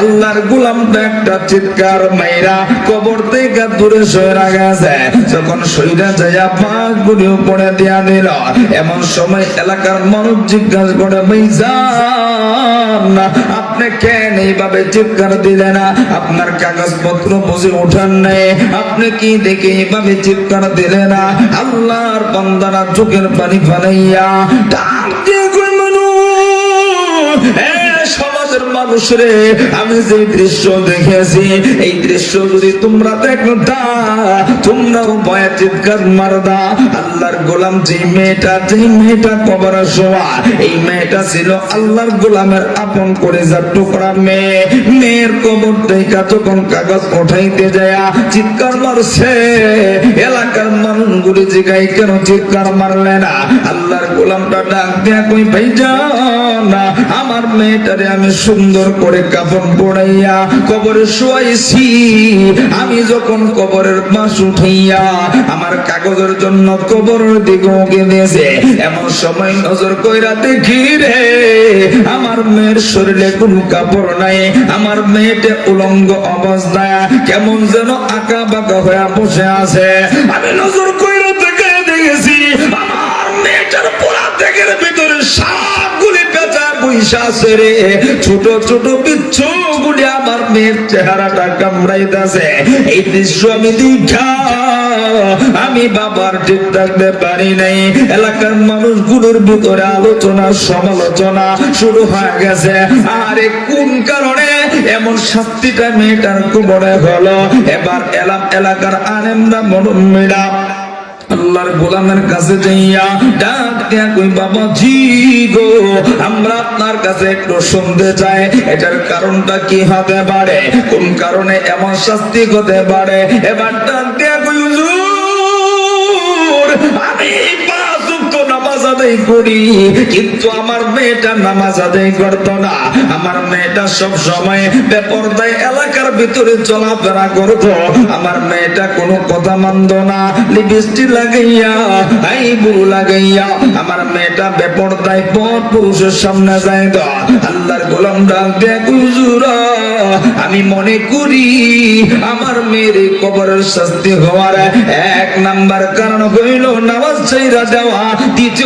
আল্লাহর একটা চিৎকার কবর থেকে দূরে গেছে। যখন সইরা যাইয়া দিয়া দিল এমন সময় এলাকার মানুষ জিজ্ঞাসা করে আপনি কেন এইভাবে চিৎকার দিলেন? না আপনার কাগজপত্র বুঝে ওঠান নাই। আপনি কি দেখে এইভাবে চিৎকার দিলেন? না আল্লাহর বান্দারা চোখের পানি ফালাইয়া মানুষ এ সমাজের মানুষ রে আমি যে দৃশ্য দেখেছি, এই দৃশ্য যদি তোমরা দেখতা তোমরাও ভয়ে চিৎকার মারদা। আল্লাহর গোলাম যে মেয়েটা যে মেয়েটা কবর শোয়া, এই মেয়েটা ছিল আল্লাহর গোলামের আপন করে যা টুকরা মেয়ে। মেয়ের কবর দেখা যখন কাগজ ওঠাইতে যায় চিৎকার মারছে, এলাকার মানুষগুলি জিগাই কেন চিৎকার মারলে না? আল্লাহর গোলামটা ডাক দেয়া কই ভাই না আমার মেয়েটারে আমি সুন্দর করে কাপড় পড়াইয়া কবরে শোয়াইছি। আমি যখন কবরের মাস উঠাইয়া আমার কাগজের জন্য কবরের দিকে উকে এমন সময় নজর কইরা দেখি রে, আমার মেয়ের শরীরে কোনো কাপড় নাই, আমার মেয়েটা উলঙ্গ অবস্থায় কেমন যেন আঁকা বাঁকা হয়ে বসে আছে। আমি নজর কইরা ছোট ছোট এই দৃশ্য আমি বাবার ঠিক থাকতে পারি নাই। এলাকার মানুষগুলোর ভিতরে আলোচনা, সমালোচনা শুরু হয়ে গেছে। আরে কোন কারণে এমন শাস্তিটা মেয়েটার কুবরে হলো? এবার এলাকার আনেমরা মরমিরা আল্লাহর গোলামের কাছে যাইয়া ডাক দেয়া কই, বাবা, জি গো, আমরা আপনার কাছে একটু শুনতে চাই। এটার কারণটা কি হতে পারে? কোন কারণে এমন শাস্তি হতে পারে? এবার ডাক দিয়া নামাজ আদায় করি, কিন্তু আমার মেয়েটা নামাজ আদায় করতো না। আমার মেয়েটা সব সময় এলাকার ভিতরে চলাফেরা আমার মেয়েটা কোনো কথা না, লিপস্টিক লাগাইয়া আই লাগাইয়া। আমার মেয়েটা পুরুষের সামনে যায় আল্লাহর গোলাম ডাক আমি মনে করি আমার মেয়ের কবরের শাস্তি হওয়ার এক নাম্বার কারণ হইল নামাজ চাইরা যাওয়া দ্বিতীয়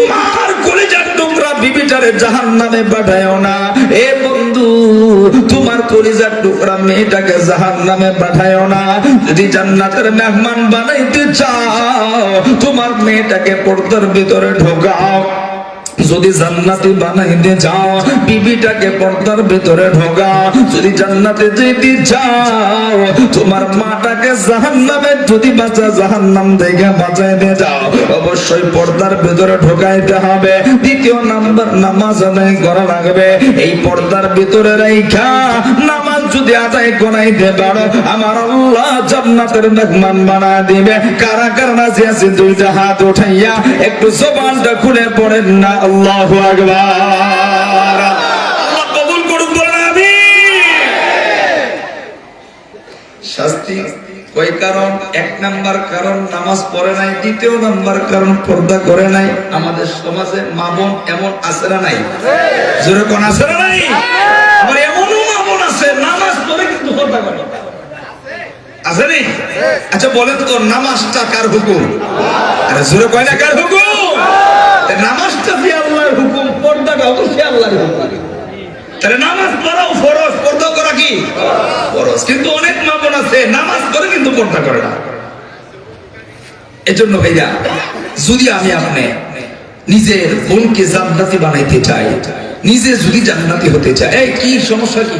বিবিটারে জাহান নামে পাঠায়ও না। এ বন্ধু, তোমার কলিজার টুকরা মেয়েটাকে জাহান নামে পাঠায়ও না। যদি জান্নাতের মেহমান বানাইতে চাও, তোমার মেয়েটাকে পর্দার ভিতরে ঢোকাও। যদি জান্নাতি বানাইতে চাও বিবিটাকে পর্দার ভিতরে ঢোকা। যদি জান্নাতে যেতে চাও তোমার মাটাকে জাহান্নামে যদি বাঁচা, জাহান্নাম থেকে বাঁচাইতে যাও, অবশ্যই পর্দার ভিতরে ঢোকাইতে হবে। দ্বিতীয় নাম্বার নামাজ আদায় করা লাগবে। এই পর্দার ভিতরে রাইখা নামাজ যদি আদায় করাইতে পারো আমার আল্লাহ জান্নাতের মেহমান বানা দিবে। কারা কারা নাচি আছে দুইটা হাত উঠাইয়া। একটু জবানটা খুলে পড়েন না, আল্লাহু আকবার। শাস্তি কয় কারণ? এক নাম্বার কারণ, নামাজ পড়ে নাই। দ্বিতীয় নাম্বার কারণ, পর্দা করে নাই। আমাদের সমাজে মা বোন এমন আছে নাই? জোরে কোন আছে নাই আবার এমনও মা বোন আছে নামাজ পড়ে কিন্তু পর্দা করে না। আছে নি আচ্ছা বলেন তো, নামাজটা কার হুকুম? আরে, জোরে কয় না কার হুকুম? নামাজটা যে আল্লাহর হুকুম তো সে আল্লাহর হুকুম। তাহলে নামাজ পড়াও ফরজ, পর্দা করা কি? ফরজ। কিন্তু অনেক মা আছে, নামাজ পড়ে কিন্তু পর্দা করে না। এজন্য ভাইয়া, যদি আমি আপনি নিজের বোনকে জান্নাতি বানাইতে চাই, নিজে যদি জান্নাতি হতে চাই, এই কি সমস্যা কি?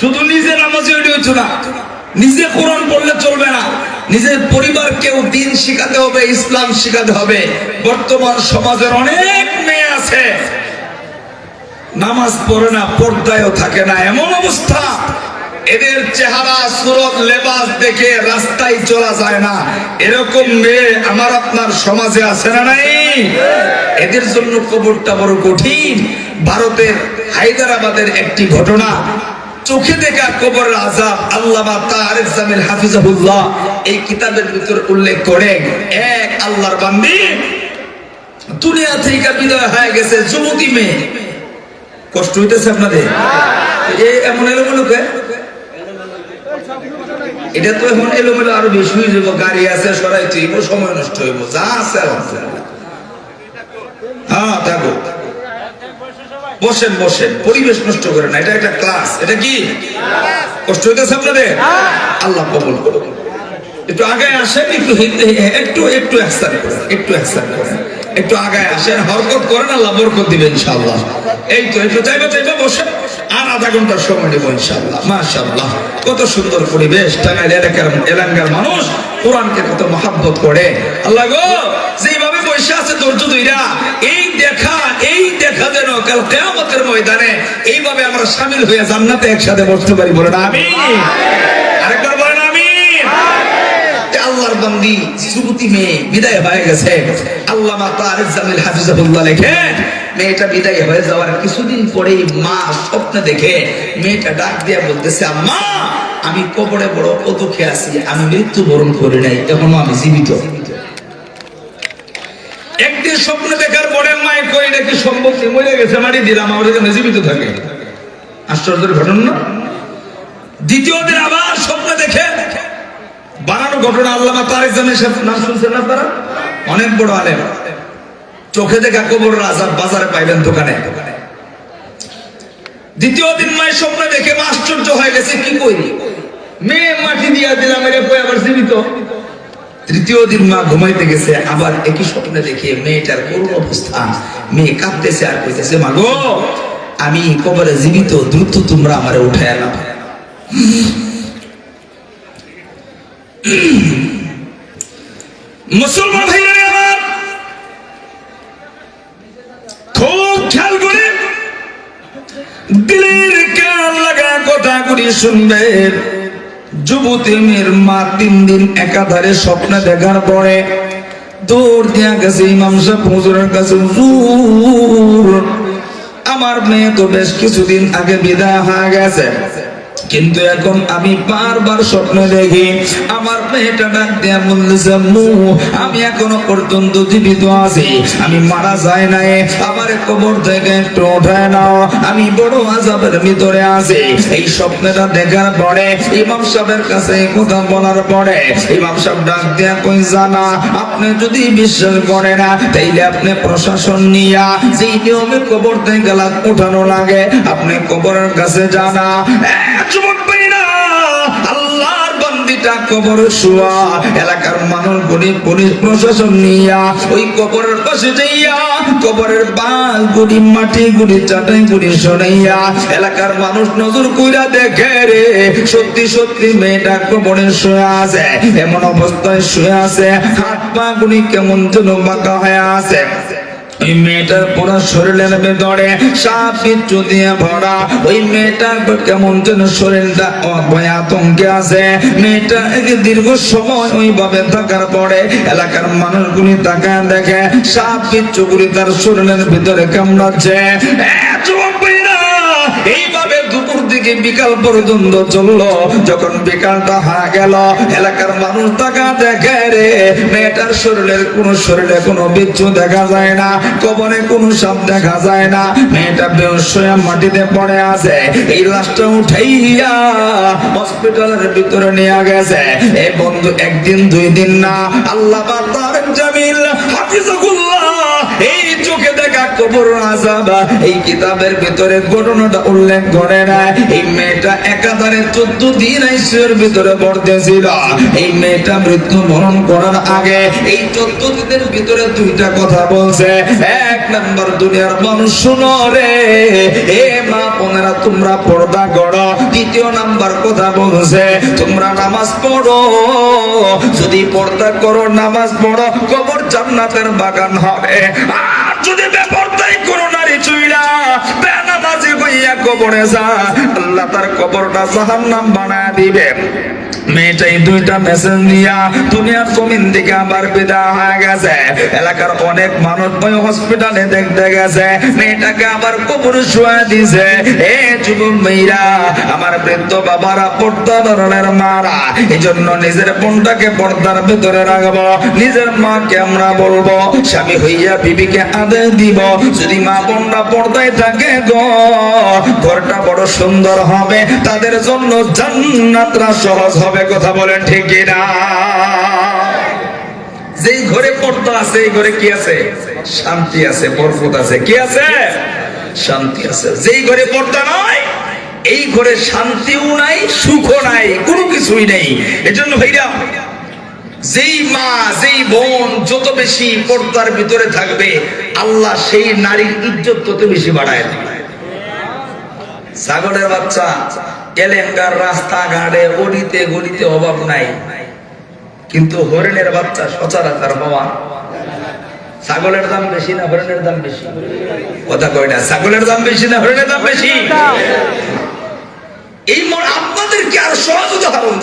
শুধু নিজে নামাজে ওইটা হইতো না। নিজে কোরআন পড়লে চলবে না। নিজের পরিবারকেও দিন শিখাতে হবে, ইসলাম শিখাতে হবে। বর্তমান সমাজের অনেক মেয়ে আছে। নামাজ পড়ে না, পর্দায়ও থাকে না, এমন অবস্থা। এদের চেহারা, সুরত, লেবাস দেখে রাস্তায় চলা যায় না। এরকম মেয়ে আমার আপনার সমাজে আছে না নাই? এদের জন্য কবরটা বড় কঠিন। ভারতের হায়দ্রাবাদের একটি ঘটনা। চোখে দেখা কবর আজাব আল্লামা তারিফ জামিল হাফিজাহুল্লাহ এই কিতাবের ভিতর উল্লেখ করে, এক আল্লাহর বান্দি দুনিয়া থেকে বিদায় হয়ে গেছে, যুবতী মেয়ে। কষ্ট হইতেছে আপনাদের? এ এমন এলোমেলো কে? এটা তো এখন এলোমেলো আরও বেশি হয়ে যাব, গাড়ি আছে সরাই তুইব সময় নষ্ট হইব, যা আছে আলহামদুলিল্লাহ। হ্যাঁ থাকো। বসেন বসেন। পরিবেশ নষ্ট করেন না, এটা একটা ক্লাস এটা কি? কষ্ট হইতেছে আপনাদের? আল্লাহ কবল করুন একটু আগে আসেন, একটু একটু একটু একসান করেন, একটু একসান করেন। একটু আগায় আসেন, হরকত করেন, আল্লাহ বরকত দিবেন, ইনশাআল্লাহ। এই তো একটু চাইবে চাইবে বসেন। আর আধা ঘণ্টার সময় নেব, ইনশাআল্লাহ। মাশাআল্লাহ, কত সুন্দর পরিবেশ। টাঙ্গাইল এলাকার এলাকার মানুষ কোরআনকে কত মহাব্বত করে। আল্লাহ গো যেভাবে বসে আছে ধৈর্য ধইরা, এই দেখা এই দেখা যেন কাল কেয়ামতের ময়দানে এইভাবে আমরা সামিল হয়ে জান্নাতে একসাথে বসতে পারি। বলেন আমি আরেকবার বলেন আমি আল্লাহর বান্দি যুবতী মেয়ে বিদায় হয়ে গেছে। আল্লামা তারিক জামিল হাফিজাহুল্লাহ লেখে মেয়েটা বিদায় হয়ে যাওয়ার কিছুদিন পরেই মা স্বপ্নে দেখে মেয়েটা ডাক দিয়া বলতেছে আম্মা আমি কবরে বড় দুঃখে আছি আমি মৃত্যুবরণ করি নাই এখনও আমি জীবিত একদিন স্বপ্ন দেখার নাকি সম্পত্তি মরে গেছে, মারি দিলাম, আমার এখানে জীবিত থাকে। আশ্চর্যের ঘটনা না? দ্বিতীয় দিন আবার স্বপ্ন দেখে বানানো ঘটনা নাম না আপনারা? অনেক বড় আলেম। চোখে দেখা কবর আজাব বাজারে পাইবেন দোকানে। দ্বিতীয় দিন মায়ের স্বপ্ন দেখে আশ্চর্য হয়ে গেছে, কি কই মেয়ে মাটি দিয়া দিলাম, এর আবার জীবিত? তৃতীয় দিন মা ঘুমাইতে গেছে, আবার একই স্বপ্নে দেখে মেয়েটার করুণ অবস্থা। মেয়ে কাঁদতেছে আর কইতেছে, মা গো, আমি কবরে জীবিত, দ্রুত তোমরা আমারে উঠায় এলাম মুসলমান ভাইরা আমার খুব খেয়াল করে দিলের কান লাগা কথা করি শুনবেন। যুবতী মেয়ের মা তিন দিন একাধারে স্বপ্ন দেখার পরে দৌড় দিয়া গেছে ইমাম সাহেব হুজুরের কাছে আমার মেয়ে তো বেশ কিছুদিন আগে বিদায় হয়ে গেছে। কিন্তু এখন আমি বারবার স্বপ্ন দেখি, আমার মেয়েটা ডাক দিয়া বলতেছে আম্মু আমি এখনও পর্যন্ত জীবিত আছি। আমি মারা যায় নাই, আমার কবর থেকে একটু উঠায় নাও। আমি বড় আজাবের ভিতরে আছি। এই স্বপ্নটা দেখার পরে ইমাম সাহেবের কাছে কথা বলার পরে ইমাম সাহেব ডাক দিয়া কই, জানা, আপনি যদি বিশ্বাস করে না, তাইলে আপনি প্রশাসন নিয়া যেই নিয়মে কবর থেকে লাশ উঠানো লাগে, আপনি কবরের কাছে জানা যুবক বান্দিটা কবর শুয়া। এলাকার মানুষ গুলি পুলিশ প্রশাসন নিয়া, ওই কবরের কবরের বাল গুড়ি মাটি গুড়ি চাটাই গুড়ি সরাইয়া, এলাকার মানুষ নজর কইরা দেখে রে, সত্যি সত্যি মেয়েটা কবরে শুয়ে আছে, এমন অবস্থায় শুয়ে আছে, হাত পা গুলি কেমন যেন বাঁকা হয়ে আছে। ওই মেয়েটার পুরো শরীরের ভেতরে সাপ বিচ্ছু দিয়ে ভরা। ওই মেয়েটার কেমন যেন শরীরটা ভয় আতঙ্কে আছে। মেয়েটা দীর্ঘ সময় ওইভাবে থাকার পরে এলাকার মানুষগুলি তাকায় দেখে, সাপ বিচ্ছুগুলি তার শরীরের ভিতরে কামড়াচ্ছে। থেকে বিকাল পর্যন্ত চলল। যখন বিকালটা হয়ে গেল, এলাকার মানুষ টাকা দেখে রে, মেয়েটার শরীরের কোন শরীরে কোনো বিচ্ছু দেখা যায় না, কবরে কোনো সাপ দেখা যায় না। মেয়েটা বেহুশ মাটিতে পড়ে আছে। এই লাশটা উঠাইয়া হসপিটালের ভিতরে নিয়ে গেছে। এই বন্ধু একদিন দুই দিন না, আল্লাহ এই কিতাবের ভিতরে ঘটনাটা উল্লেখ করে না। এই মেয়েটা একাধারে চোদ্দ দিন আইসিওর ভিতরে এই মেয়েটা মৃত্যু বরণ দুইটা কথা বলছে। এক দুনিয়ার মানুষ শুনো রে, এ মা বোনেরা তোমরা পর্দা করো। দ্বিতীয় নাম্বার কথা বলছে, তোমরা নামাজ পড়ো। যদি পর্দা করো, নামাজ পড়ো, কবর জান্নাতের বাগান হবে। আর কবরে যা আল্লাহ তার কবরটা জাহান্নাম বানায় দিবে মেয়েটাই দুইটা মেসেজ নিয়া দুনিয়ার জমিন দিকে আবার বিদায় হয়ে গেছে। এলাকার অনেক মানুষ হসপিটালে দেখতে গেছে। মেয়েটাকে আবার কবর শুয়ে দিছে এ যুবক মেয়েরা, আমার বৃদ্ধ বাবারা পর্দা ধরনের মারা। এই জন্য নিজের বোনটাকে পর্দার ভিতরে রাখব। নিজের মাকে আমরা বলব, স্বামী হইয়া বিবিকে আদেশ দিব। যদি মা বোনরা পর্দায় থাকে গো, ঘরটা বড় সুন্দর হবে। তাদের জন্য জান্নাতরা সহজ হবে। কথা বলেন ঠিক না যেই ঘরে পর্দা আছে, এই ঘরে কি আছে? শান্তি আছে, বরকত আছে। কি আছে? শান্তি আছে। যেই ঘরে পর্দা নয় এই ঘরে শান্তিও নাই, সুখও নাই, কোনো কিছুই নেই। এজন্য ভাইরা, যেই মা, যেই বোন যত বেশি পর্দার ভিতরে থাকবে, আল্লাহ সেই নারীর ইজ্জত তত বেশি বাড়ায় দিবে। ছাগলের বাচ্চা এলেঙ্গার রাস্তাঘাটে গড়িতে গড়িতে অভাব নাই। কিন্তু হরিণের বাচ্চা সচরাচর বাবা ছাগলের দাম বেশি না হরিণের দাম বেশি? কথা কয় না, ছাগলের দাম বেশি না হরিণের দাম বেশি? এই মন আর সহজ উদাহরণ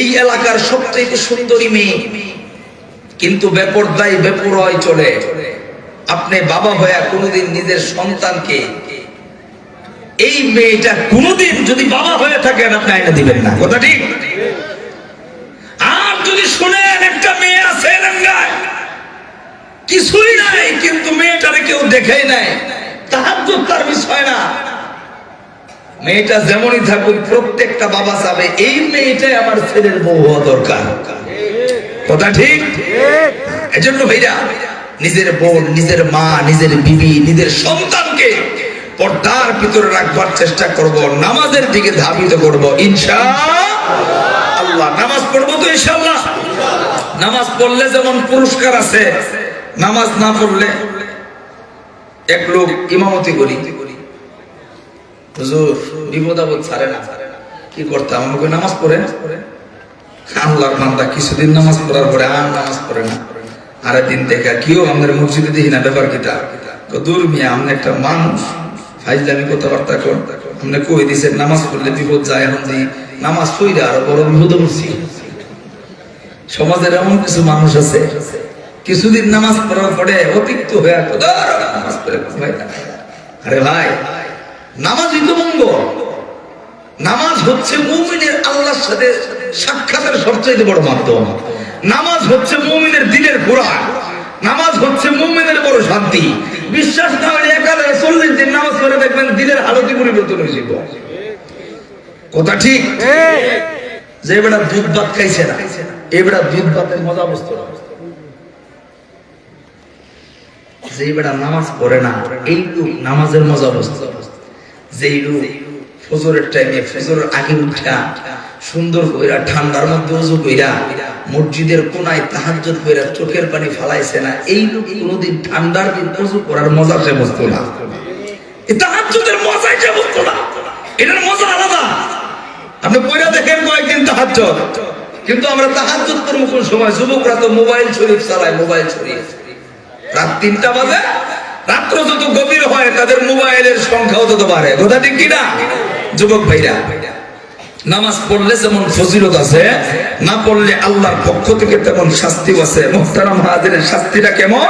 এই এলাকার সবচেয়ে সুন্দরী মেয়ে। কিন্তু বেপরদায় বেপরয় চলে। আপনি বাবা হয়ে কোনোদিন নিজের সন্তানকে এই মেয়েটা কোনোদিন যদি বাবা হয়ে থাকেন আপনি আইনা দিবেন না। কথা ঠিক? আর যদি শুনেন, একটা মেয়ে আছে কিছুই নাই, কিন্তু মেয়েটারে কেউ দেখেই নাই। তাহার বিষয় না। মেয়েটা যেমনই থাকুক, প্রত্যেকটা বাবা চাবে, এই মেয়েটাই আমার ছেলের বউ হওয়া দরকার। কথা ঠিক? এজন্য ভাইরা, নিজের বোন, নিজের মা, নিজের বিবি, নিজের সন্তানকে পর্দার ভিতরে রাখবার চেষ্টা করব, নামাজের দিকে ধাবিত করব, ইনশা আল্লাহ। নামাজ পড়ব তো ইনশাআল্লাহ। নামাজ পড়লে যেমন পুরস্কার আছে, নামাজ না পড়লে এক লোক ইমামতি করি। হুজুর, বিপদ আপদ ছাড়ে না। কি করতাম আমাকে নামাজ পড়ে? আল্লাহর বান্দা কিছুদিন নামাজ পড়ার পরে আর নামাজ পড়ে না। আরে দিন দেখা কিও আমাদের মসজিদে দেখি না, ব্যাপার কিতা দূর মিয়া আপনি একটা মানুষ। কথাবার্তা কর। কই দিছে, নামাজ পড়লে বিপদ যায় এখন নামাজ পড়লে আরও বড় বিপদ সমাজের এমন কিছু মানুষ আছে, কিছুদিন নামাজ পড়ার পরে অতিরিক্ত হয়ে নামাজ পড়ে আরে ভাই, নামাজই তো মঙ্গল। নামাজ হচ্ছে মুমিনের আল্লাহর সাথে সাক্ষাতের সবচেয়ে বড় মাধ্যম। নামাজ হচ্ছে মুমিনের দিনের কোরআন। নামাজ হচ্ছে মুমিনের বড় শান্তি। বিশ্বাস না হলে একাধারে চল্লিশ দিন নামাজ পড়ে দেখবেন দিনের হালতি পরিবর্তন হয়েছিল কথা ঠিক? যে বেটা দুধ ভাত খাইছে না, এ বেটা দুধ ভাতের মজা বুঝতো যে বেটা নামাজ পড়ে না, এই লোক নামাজের মজা বুঝতো যেই লোক ফজরের টাইমে ফজরের আগে উঠা সুন্দর কইরা, ঠান্ডার মধ্যে উজু কইরা, মসজিদের কোনায় তাহাজ্জুদ কইরা চোখের পানি ফালাইছে না, এই লোক কোনোদিন ঠান্ডার দিন উজু করার মজা সে বুঝতো না। এই তাহাজ্জুদের মজাই সে বুঝতো না। এটার মজা আলাদা। আপনি কইরা দেখেন কয়েকদিন তাহাজ্জুদ। কিন্তু আমরা তাহাজ্জুদ করব কোন সময়? যুবকরা তো মোবাইল শরীফ চালায়, মোবাইল শরীফ। রাত তিনটা বাজে, রাত্র যত গভীর হয়, তাদের মোবাইলের সংখ্যাও তত বাড়ে। কথা ঠিক কিনা? যুবক ভাইরা নামাজ পড়লে যেমন ফজিলত আছে, না পড়লে আল্লাহর পক্ষ থেকে তেমন শাস্তি আছে। মুহতারাম হাজিরের শাস্তিটা কেমন?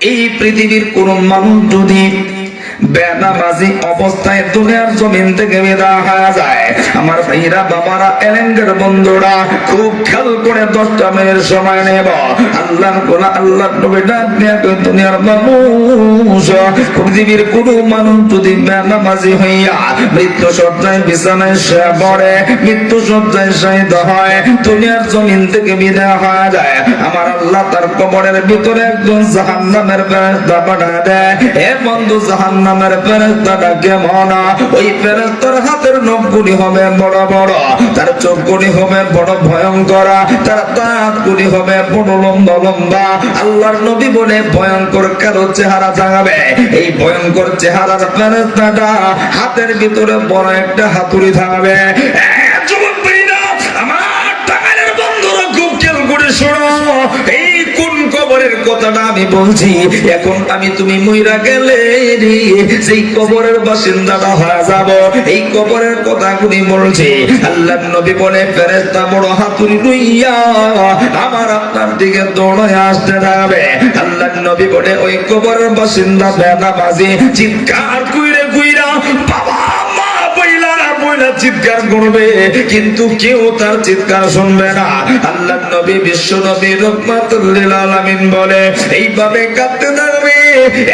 এই পৃথিবীর কোন মানুষ যদি বেনামাজি অবস্থায় দুনিয়ার জমিন থেকে বেদা যায়। আমার ভাইরা, বাবারা, এলেঙ্গের বন্ধুরা, খুব খেয়াল করে দশটা মিনিট সময় নেব। আল্লাহ কোন আল্লাহ দুনিয়ার মানুষ, পৃথিবীর কোন মানুষ যদি বেনামাজি হইয়া মৃত্যু সজ্জায় বিছানায় সে পড়ে, মৃত্যু সজ্জায় শাহিদ হয়, দুনিয়ার জমিন থেকে বিদায় হয়ে যায়। আমার আল্লাহ তার কবরের ভিতরে একজন জাহান্নামের ব্যবস্থা পাঠা দেয়। এ বন্ধু, জাহান্নাম নামের ফেরেস্তাটা কেমন? ওই ফেরেস্তার হাতের নখগুলি হবে বড় বড়, তার চোখগুলি হবে বড় ভয়ঙ্কর, তার দাঁতগুলি হবে বড় লম্বা লম্বা। আল্লাহর নবী বলে ভয়ঙ্কর কারও চেহারা থাকবে এই ভয়ঙ্কর চেহারার ফেরেস্তাটা হাতের ভিতরে বড় একটা হাতুড়ি থাকবে। আমার টাকালের বন্ধুরা খুব খেয়াল করে শোনো। এই কবরের কথাটা আমি বলছি। এখন আমি তুমি মইরা গেলে সেই কবরের বাসিন্দাটা হয়ে যাব, এই কবরের কথাগুলি বলছি। আল্লাহ নবী বলে ফেরেস্তা বড় হাতুড়ি লইয়া আমার আপনার দিকে দৌড়ে আসতে থাকবে আল্লাহ নবী বলে, ওই কবরের বাসিন্দা বেদা বাজি, চিৎকার কুইরে কুইরা বইলা চিৎকার করবে, কিন্তু কেউ তার চিৎকার শুনবে না। আল্লাহ নবী বিশ্ব নবী রহমাতুল্লিল আলামিন বলে, এইভাবে কাঁদতে থাকবে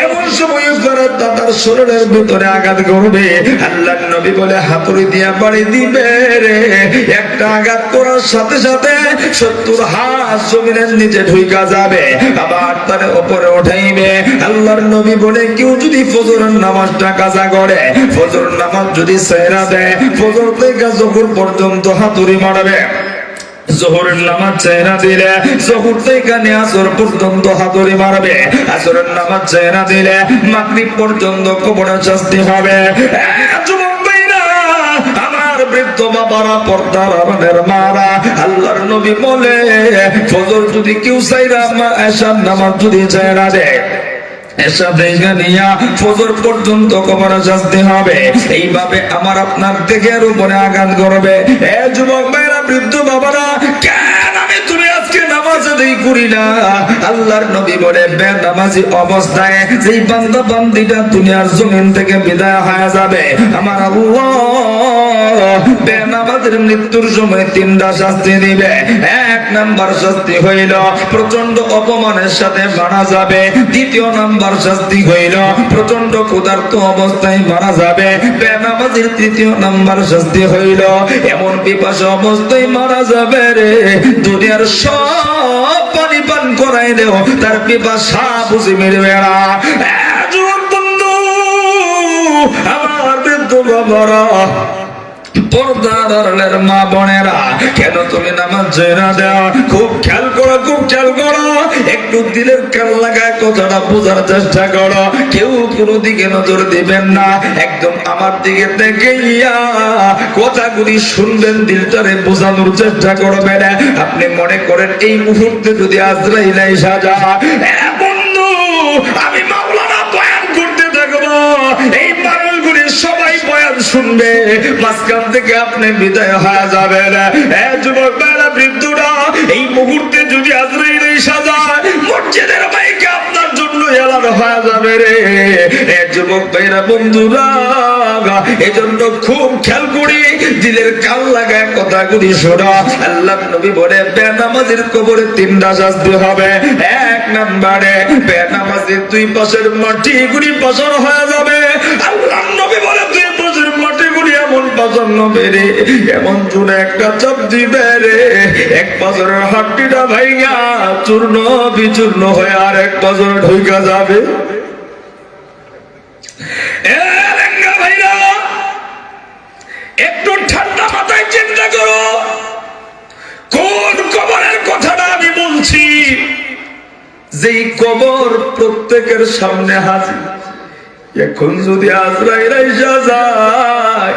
এমন সময় ফেরত তার শরীরের ভিতরে আঘাত করবে। আল্লাহ নবী বলে, হাতুড়ি দিয়া বাড়ি দিবে রে। একটা আঘাত করার সাথে সাথে সত্তর হাত জমিনের নিচে ঢুইকা যাবে, আবার তার উপরে উঠাইবে। আল্লাহর নবী বলে, কেউ যদি ফজরের নামাজটা কাজা করে ফজর নামাজ যদি সেরা দেয়, ফজর থেকে জহুর পর্যন্ত হাতুড়ি মারবে। জোহরের নামাজ চেহারা দিলে, জহুর থেকে আসর পর্যন্ত হাতুড়ি মারবে। আসরের নামাজ চেহারা দিলে, মাগরিব পর্যন্ত কবরে শাস্তি হবে। ফজর যদি নামাজ ফজর পর্যন্ত কবরে শাস্তি হবে। এইভাবে আমার আপনার দেহের উপরে আঘাত করবে। এ যুবক বৃদ্ধ বাবারা, কেন আমি তুমি আজকে নামাজ আদায় করি না? আল্লাহর নবী বলে বে নামাজি অবস্থায় যেই বান্দা বান্দিটা দুনিয়ার জমিন থেকে বিদায় হয়ে যাবে। আমার আল্লাহ বে নামাজের মৃত্যুর সময় তিনটা শাস্তি দিবে। এক নাম্বার শাস্তি হইল। প্রচণ্ড অপমানের সাথে মারা যাবে। দ্বিতীয় নাম্বার শাস্তি হইল। প্রচণ্ড ক্ষুধার্ত অবস্থায় মারা যাবে। বেনামাজির তৃতীয় নাম্বার শাস্তি হইল। এমন পিপাস অবস্থায় মারা যাবে রে। দুনিয়ার সব পানি পান করাই দেও। তার পিপাসা বুঝি মিলবে না। আমার বৃদ্ধ বাবারা চেষ্টা করো। না কথাগুলি শুনবেন, দিলটারে বোঝানোর চেষ্টা করবেন। আপনি মনে করেন এই মুহূর্তে যদি আজরাইল সাজা বন্ধু, আমি মাওলানা বয়ান করতে থাকব এই সবাই বয়ান শুনবে। মাঝখান থেকে আপনি বিদায় হয়ে যাবেন। যুবক বেলা বৃদ্ধরা, এই মুহূর্তে যদি আজরাইল সাজায়, মসজিদের মাইকে আপনার জন্য হয়ে যাবে রে। এ যুবক বন্ধুরা, এজন্য খুব খেয়াল করি, দিলের কাল লাগায় কথাগুলি শোনা। আল্লাহ নবী বলে, বেনামাজির কবরে তিনটা হবে। এক নম্বরে, বেনামাজির দুই পাশের মাটি গুলি পাশার হয়ে যাবে। পাশান্ন বেড়ে এমন জোরে একটা দিবে রে। এক হাড্ডিটা ভাইয়া চূর্ণ বিচূর্ণ হয়ে আর এক ঢুকা যাবে। একটু ঠান্ডা মাথায় চিন্তা করো। কোন কবরের কথাটা আমি বলছি? যেই কবর প্রত্যেকের সামনে হাজির, এখন যদি আজরাইল যায়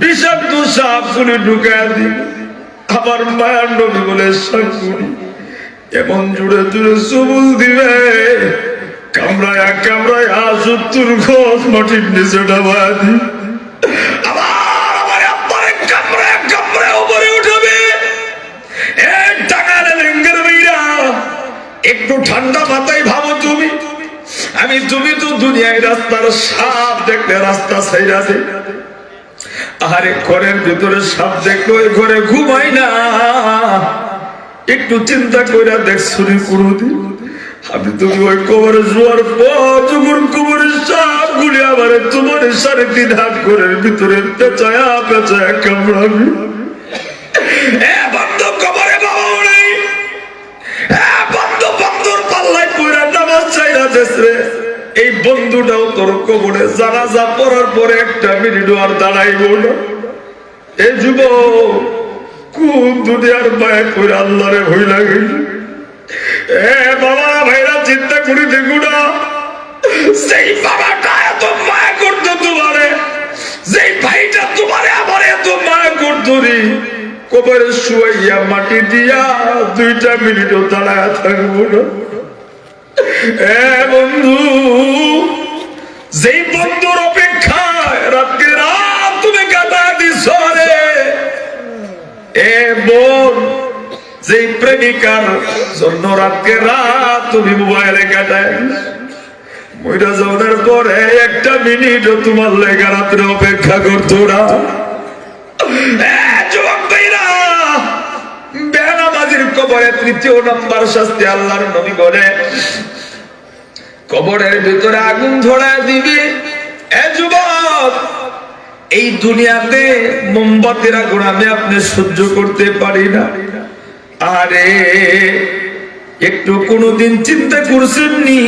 বিষাক্ত সাপ শুনে ঢুকে দিবে আমার মায়ার নবী বলে শাঙ্কুনি এমন জুড়ে জুড়ে সবুল দিবে। কামড়ায় কামড়ায় আসত্তর ঘর মাটির নিচে ডাবা দি আবার আমার আব্বারে কামড়ায় কামড়ায় উপরে উঠাবে। এ টাকালে লেঙ্গের মেয়েরা একটু ঠান্ডা মাথায় ভাবো তুমি। আমি তুমি তো দুনিয়ায় রাস্তার সাপ দেখলে রাস্তা ছাইরা দে আরে ঘরের ভিতরে সাপ দেখলে ঘরে ঘুমাই না। একটু চিন্তা কইরা দেখ শুনি কোনদিন। আমি তুমি ওই কবরে জোয়ার পর যখন কবরের সাপ গুলি আবার তোমার সাড়ে তিন হাত ঘরের ভিতরে পেঁচায়া পেঁচায়া কামড়াবি। পাল্লায় কইরা নামাজ চাইরা দেশরে এই বন্ধুটাও তোর কবরে জানাজা পড়ার পরে একটা মিনিট আর দাঁড়াইব না। এ যুব কোন দুনিয়ার মায়া করে আল্লাহরে ভয় লাগে। এ বাবা, ভাইরা, চিন্তা করি দেখু না। সেই বাবাটা এত মায়া করতো তোমারে, যেই ভাইটা তোমারে আমার এত মায়া করতো রে, কবরে শুয়াইয়া মাটি দিয়া দুইটা মিনিটও দাঁড়ায় থাকব না। বন্ধু, যেই বন্ধুর অপেক্ষায় রাতকে রাত তুমি কাটা রে, এ বোন, যেই প্রেমিকার জন্য রাতকে রাত তুমি মোবাইলে কাটায়, মইরা যাওয়ার পরে একটা মিনিটও তোমার লেগা রাত্রে অপেক্ষা করতো না। তৃতীয় নম্বর শাস্তি আল্লাহর নবী বলে কবরের ভিতরে আগুন ধরায় দিবে। এই দুনিয়াতে মোমবাতির আগুন আমি আপনি সহ্য করতে পারি না। আরে, একটু কোনোদিন চিন্তা করছেন নি?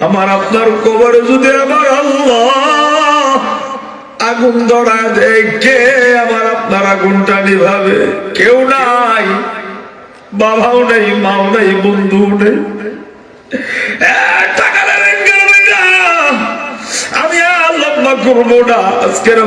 আমার আপনার কবরে যদি আমার আল্লাহ আগুন ধরা দেয়, কে আমার আপনার আগুনটা নিভাবে? কেউ নাই, বাবাও নেই, মাও নেই বন্ধু নেই। টাকা। আমি আর লম্বা করব না আজকের